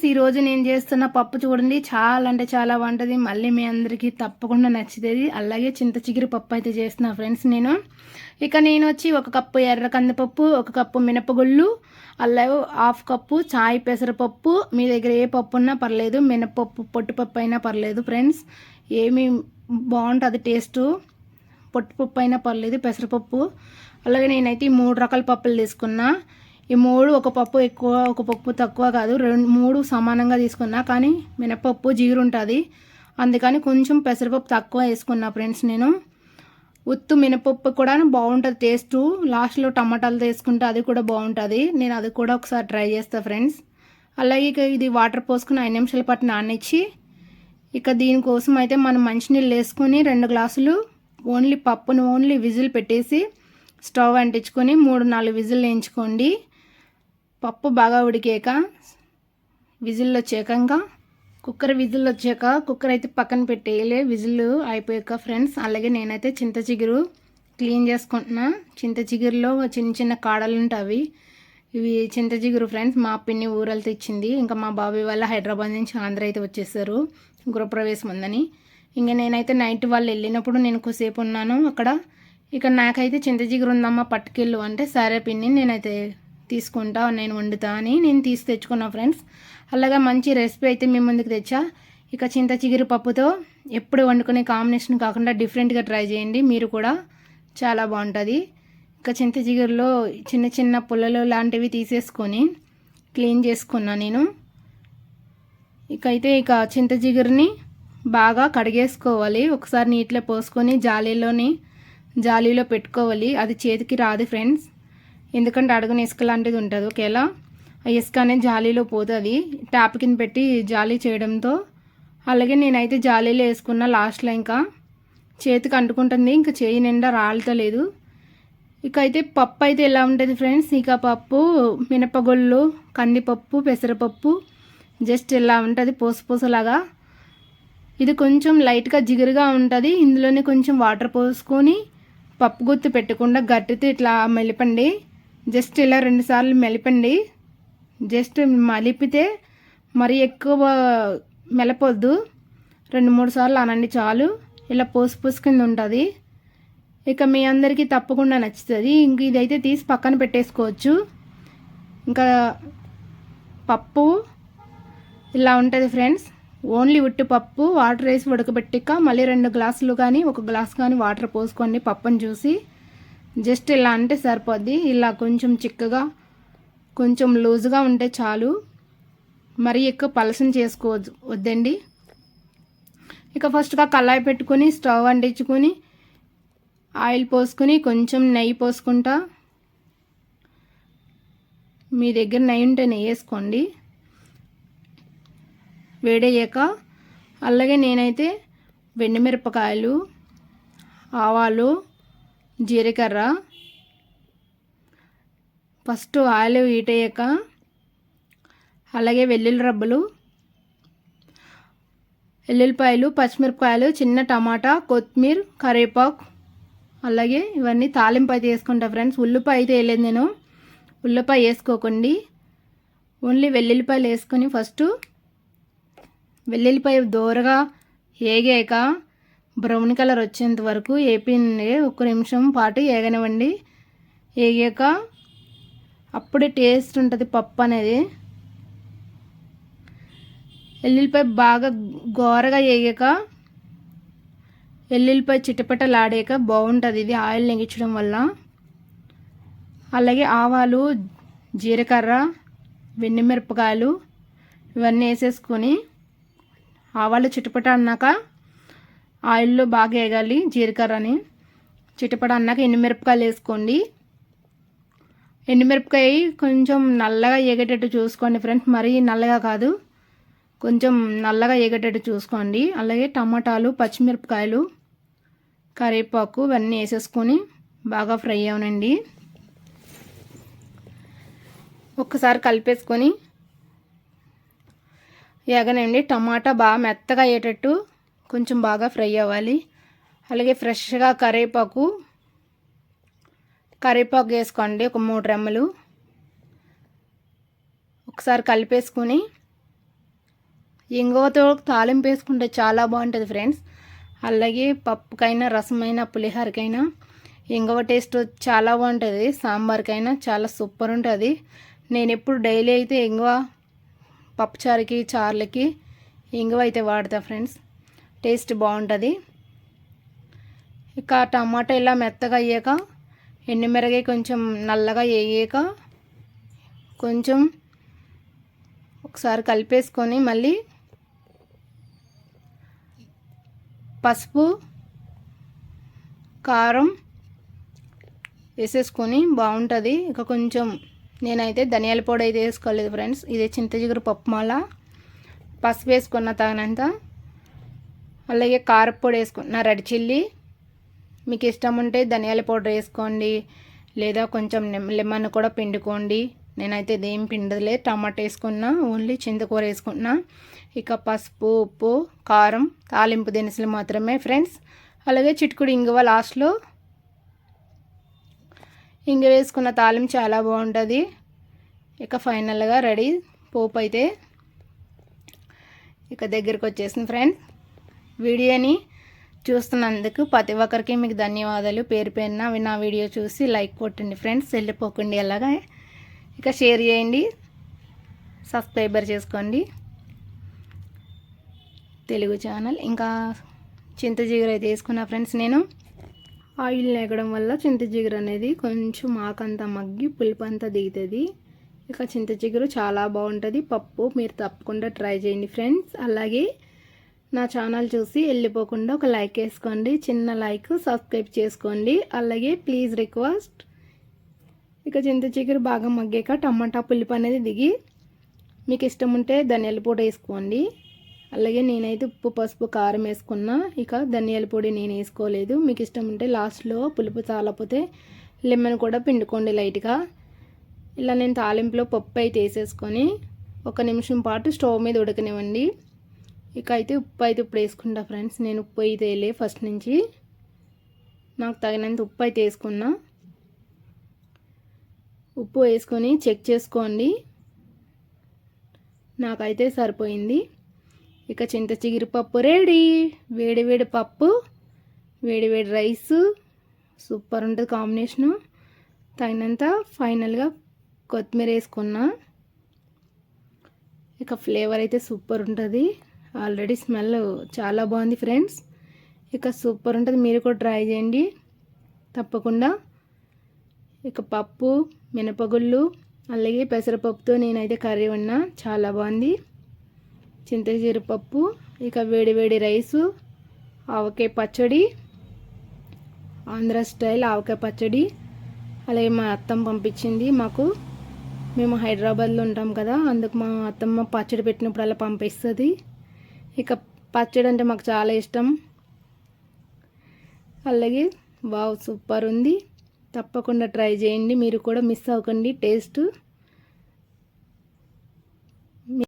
Friends ఈరోజు నేను చేస్తున్న పప్పు చూడండి. చాలా అంటే చాలా బాగుంటుంది. మళ్ళీ మీ అందరికీ తప్పకుండా నచ్చుతుంది. అలాగే చింత చిగురు పప్పు అయితే చేస్తున్నా ఫ్రెండ్స్ నేను. ఇక నేను వచ్చి ఒక కప్పు ఎర్ర కందిపప్పు ఒక కప్పు మినపగుళ్ళు అలాగే హాఫ్ కప్పు చాయ్ పెసరపప్పు. మీ దగ్గర ఏ పప్పు ఉన్నా పర్లేదు. మినపప్పు పొట్టుపప్పు అయినా పర్లేదు ఫ్రెండ్స్. ఏమి బాగుంటుంది టేస్ట్. పొట్టుపప్పు అయినా పర్లేదు పెసరపప్పు. అలాగే నేనైతే మూడు రకాల పప్పులు తీసుకున్నా. ఈ మూడు ఒక పప్పు ఎక్కువ ఒక పప్పు తక్కువ కాదు. రెండు మూడు సమానంగా తీసుకున్నా కానీ మినపప్పు జీరు ఉంటుంది అందుకని కొంచెం పెసరపప్పు తక్కువ వేసుకున్నా ఫ్రెండ్స్ నేను. ఉత్తు మినపప్పు కూడా బాగుంటుంది టేస్ట్. లాస్ట్లో టమాటాలు తీసుకుంటే అది కూడా బాగుంటుంది. నేను అది కూడా ఒకసారి ట్రై చేస్తాను ఫ్రెండ్స్. అలాగే ఇక ఇది వాటర్ పోసుకుని ఐదు నిమిషాల పాటు నానిచ్చి ఇక దీనికోసం అయితే మనం మంచినీళ్ళు వేసుకొని రెండు గ్లాసులు ఓన్లీ పప్పును ఓన్లీ విజిల్ పెట్టేసి స్టవ్ అంటించుకొని మూడు నాలుగు విజిల్ వేయించుకోండి. పప్పు బాగా ఉడికాక విజిల్ వచ్చాక ఇంకా కుక్కర్ విజిల్ వచ్చాక కుక్కర్ అయితే పక్కన పెట్టేయలే. విజిల్ అయిపోయాక ఫ్రెండ్స్ అలాగే నేనైతే చింత చిగురు క్లీన్ చేసుకుంటున్నా. చింత చిగురులో చిన్న చిన్న కాడలు ఉంటాయి ఇవి చింత చిగురు ఫ్రెండ్స్ మా పిన్ని ఊరలు తెచ్చింది. ఇంకా మా బాబాయ్ వాళ్ళ హైదరాబాద్ నుంచి ఆంధ్ర అయితే వచ్చేసారు. గృహప్రవేశం ఉందని. ఇంకా నేనైతే నైట్ వాళ్ళు వెళ్ళినప్పుడు నేను కొద్దిసేపు ఉన్నాను అక్కడ. ఇక నాకైతే చింత చిగురు ఉందమ్మా పట్టుకెళ్ళు అంటే సరే పిన్ని నేనైతే తీసుకుంటా నేను వండుతా అని నేను తీసి తెచ్చుకున్నా ఫ్రెండ్స్. అలాగా మంచి రెసిపీ అయితే మీ ముందుకు తెచ్చా. ఇక చింత చిగురు పప్పుతో ఎప్పుడు వండుకునే కాంబినేషన్ కాకుండా డిఫరెంట్గా ట్రై చేయండి. మీరు కూడా చాలా బాగుంటుంది. ఇక చింత చిగురులో చిన్న చిన్న పుల్లలు లాంటివి తీసేసుకొని క్లీన్ చేసుకున్నా నేను. ఇక అయితే ఇక చింత చిగురుని బాగా కడిగేసుకోవాలి. ఒకసారి నీటిలో పోసుకొని జాలీలోని జాలీలో పెట్టుకోవాలి. అది చేతికి రాదు ఫ్రెండ్స్. ఎందుకంటే అడుగున ఇసుక లాంటిది ఉంటుంది. ఒకేలా ఆ ఇసుక అనేది జాలీలో పోతుంది. ట్యాప్ కింద పెట్టి జాలీ చేయడంతో అలాగే నేనైతే జాలీలో వేసుకున్న లాస్ట్లో ఇంకా చేతికి అంటుకుంటుంది. ఇంకా చేయి నిండా రాలుతలేదు. ఇక అయితే పప్పు అయితే ఎలా ఉంటుంది ఫ్రెండ్స్? ఇక పప్పు మినపగొళ్ళు కందిపప్పు పెసరపప్పు జస్ట్ ఇలా ఉంటుంది. పూసపూసలాగా ఇది కొంచెం లైట్గా జిగురుగా ఉంటుంది. ఇందులోనే కొంచెం వాటర్ పోసుకొని పప్పు గుత్తు పెట్టకుండా గట్టితో ఇట్లా మెలిపండి. జస్ట్ ఇలా రెండుసార్లు మెలిపండి. జస్ట్ మలిపితే మరి ఎక్కువ మెలపొద్దు. రెండు మూడు సార్లు అనండి చాలు. ఇలా పోసు పోసు కింద ఉంటుంది. ఇక మీ అందరికీ తప్పకుండా నచ్చుతుంది. ఇంక ఇదైతే తీసి పక్కన పెట్టేసుకోవచ్చు. ఇంకా పప్పు ఇలా ఉంటుంది ఫ్రెండ్స్. ఓన్లీ ఉట్టి పప్పు వాటర్ వేసి ఉడకబెట్టిక మళ్ళీ రెండు గ్లాసులు కానీ ఒక గ్లాస్ కానీ వాటర్ పోసుకోండి పప్పుని చూసి. జస్ట్ ఇలా అంటే సరిపోద్ది. ఇలా కొంచెం చిక్కగా కొంచెం లూజుగా ఉంటే చాలు. మరీ ఎక్కువ పలసం చేసుకోవద్దు. వద్దండి. ఇక ఫస్ట్గా కళాయి పెట్టుకొని స్టవ్ అంటించుకొని ఆయిల్ పోసుకొని కొంచెం నెయ్యి పోసుకుంటా. మీ దగ్గర నెయ్యి ఉంటే నెయ్యి వేసుకోండి. వేడయ్యాక అలాగే నేనైతే వెండిమిరపకాయలు ఆవాలు జీలకర్ర ఫస్ట్ ఆయిల్ హీట్ అయ్యాక అలాగే వెల్లుల్లి రబ్బలు వెల్లుల్లిపాయలు పచ్చిమిరపకాయలు చిన్న టమాటా కొత్తిమీర కరివేపాకు అలాగే ఇవన్నీ తాలింపు అయితే వేసుకుంటా ఫ్రెండ్స్. ఉల్లిపాయ అయితే వేయలేదు నేను. ఉల్లిపాయ వేసుకోకండి. ఓన్లీ వెల్లుల్లిపాయలు వేసుకొని ఫస్ట్ వెల్లుల్లిపాయ దోరగా ఏగాక బ్రౌన్ కలర్ వచ్చేంత వరకు వేపిండి ఒక నిమిషం పాటు ఏగనివ్వండి. ఏగాక అప్పుడే టేస్ట్ ఉంటుంది పప్పు అనేది. ఎల్లుల్లిపాయ బాగా గోరగా వేగాక ఎల్లుల్లిపాయ చిటపటలాడాక బాగుంటుంది ఇది ఆయిల్ నెగించడం వల్ల. అలాగే ఆవాలు జీలకర్ర వెన్నిమిరపకాయలు ఇవన్నీ వేసేసుకొని ఆవాలు చిటపట అన్నాక ఆయిల్లో బాగా వేగాలి జీలకర్రని. చిటపట అన్నాక ఎండుమిరపకాయలు వేసుకోండి. ఎండుమిరపకాయ కొంచెం నల్లగా ఎగేటట్టు చూసుకోండి ఫ్రెండ్స్. మరీ నల్లగా కాదు. కొంచెం నల్లగా ఎగేటట్టు చూసుకోండి. అలాగే టమాటాలు పచ్చిమిరపకాయలు కరివేపాకు ఇవన్నీ వేసేసుకొని బాగా ఫ్రై అవనండి. ఒక్కసారి కలిపేసుకొని ఎగనండి టమాటా బాగా మెత్తగా అయ్యేటట్టు కొంచెం బాగా ఫ్రై అవ్వాలి. అలాగే ఫ్రెష్గా కరేపాకు కరివేపాకు వేసుకోండి ఒక మూడు రెమ్మలు. ఒకసారి కలిపేసుకొని ఇంగువతో తాలింపు వేసుకుంటే చాలా బాగుంటుంది ఫ్రెండ్స్. అలాగే పప్పుకైనా రసమైనా పులిహోరకైనా ఇంగువ టేస్ట్ చాలా బాగుంటుంది. సాంబార్కైనా చాలా సూపర్ ఉంటుంది. నేను ఎప్పుడు డైలీ అయితే ఇంగువ పప్పుచారుకి చారులకి ఇంగువ అయితే వాడతా ఫ్రెండ్స్. టేస్ట్ బాగుంటుంది. ఇక టమాటా ఇలా మెత్తగా అయ్యాక ఎండుమిరగాయ కొంచెం నల్లగా వేయాక కొంచెం ఒకసారి కలిపేసుకొని మళ్ళీ పసుపు కారం వేసేసుకొని బాగుంటుంది. ఇక కొంచెం నేనైతే ధనియాల పొడి అయితే వేసుకోలేదు ఫ్రెండ్స్. ఇదే చింతజిగురు పప్పు మాల పసుపు వేసుకున్న తగినంత అలాగే కారపొడి వేసుకున్న రెడ్ చిల్లీ. మీకు ఇష్టం ఉంటే ధనియాల పౌడర్ వేసుకోండి. లేదా కొంచెం లెమన్ కూడా పిండుకోండి. నేనైతే ఇదేం పిండలే టమాటా వేసుకున్నా ఓన్లీ చింతకూర వేసుకున్నా. ఇక పసుపు ఉప్పు కారం తాలింపు దినుసులు మాత్రమే ఫ్రెండ్స్. అలాగే చిటుకుడు ఇంగువ లాస్ట్లో. ఇంగ వేసుకున్న తాలింపు చాలా బాగుంటుంది. ఇక ఫైనల్గా రెడీ పోపు అయితే. ఇక దగ్గరికి వచ్చేసింది ఫ్రెండ్స్. వీడియోని చూస్తున్నందుకు ప్రతి ఒక్కరికి మీకు ధన్యవాదాలు. పేరు పేరున నా వీడియో చూసి లైక్ కొట్టండి ఫ్రెండ్స్. వెళ్ళిపోకండి అలాగా. ఇక షేర్ చేయండి. సబ్స్క్రైబర్ చేసుకోండి. తెలుగు ఛానల్. ఇంకా చింత జిగురు అయితే వేసుకున్నా ఫ్రెండ్స్ నేను. ఆయిల్ లేకడం వల్ల చింత జిగురు అనేది కొంచెం ఆకంతా మగ్గి పులుపు అంతా దిగుతుంది. ఇక చింతచిగురు చాలా బాగుంటుంది. పప్పు మీరు తప్పకుండా ట్రై చేయండి ఫ్రెండ్స్. అలాగే నా ఛానల్ చూసి వెళ్ళిపోకుండా ఒక లైక్ వేసుకోండి చిన్న లైక్ సబ్స్క్రైబ్ చేసుకోండి. అలాగే ప్లీజ్ రిక్వెస్ట్ ఇక చింత చిగురు బాగా మగ్గాక టమాటా పులుపు అనేది దిగి మీకు ఇష్టం ఉంటే ధనియాల పొడి వేసుకోండి. అలాగే నేనైతే ఉప్పు పసుపు కారం వేసుకున్నా ఇక ధనియాల పొడి నేను వేసుకోలేదు. మీకు ఇష్టం ఉంటే లాస్ట్లో పులుపు చాలపోతే లెమన్ కూడా పిండుకోండి లైట్గా. ఇలా నేను తాలింపులో పప్పు అయితే వేసేసుకొని ఒక నిమిషం పాటు స్టవ్ మీద ఉడకనివ్వండి. ఇక అయితే ఉప్పు అయితే ఇప్పుడు వేసుకుంటా ఫ్రెండ్స్. నేను ఉప్పు అయితే వేయలే. ఫస్ట్ నుంచి నాకు తగినంత ఉప్పు అయితే వేసుకున్నా. ఉప్పు వేసుకొని చెక్ చేసుకోండి. నాకైతే సరిపోయింది. ఇక చింత చిగిరిపప్పు రెడీ. వేడి వేడి పప్పు వేడి వేడి రైస్ సూపర్ ఉంటుంది కాంబినేషను. తగినంత ఫైనల్గా కొత్తిమీర వేసుకున్నా. ఇక ఫ్లేవర్ అయితే సూపర్ ఉంటుంది. ఆల్రెడీ స్మెల్ చాలా బాగుంది ఫ్రెండ్స్. ఇక సూపర్ ఉంటుంది. మీరు కూడా ట్రై చేయండి. తప్పకుండా. ఇక పప్పు మినపగుళ్ళు అలాగే పెసరపప్పుతో నేనైతే కర్రీ ఉన్నా చాలా బాగుంది. చింతజీరపప్పు ఇక వేడి వేడి రైసు ఆవకాయ పచ్చడి ఆంధ్ర స్టైల్ ఆవకాయ పచ్చడి. అలాగే మా అత్తమ్మ పంపించింది మాకు. మేము హైదరాబాద్లో ఉంటాం కదా అందుకు మా అత్తమ్మ పచ్చడి పెట్టినప్పుడు అలా పంపిస్తుంది. ఇక పచ్చడి అంటే మాకు చాలా ఇష్టం. అలాగే వావ్ సూపర్ ఉంది. తప్పకుండా ట్రై చేయండి. మీరు కూడా మిస్ అవ్వకండి. టేస్ట్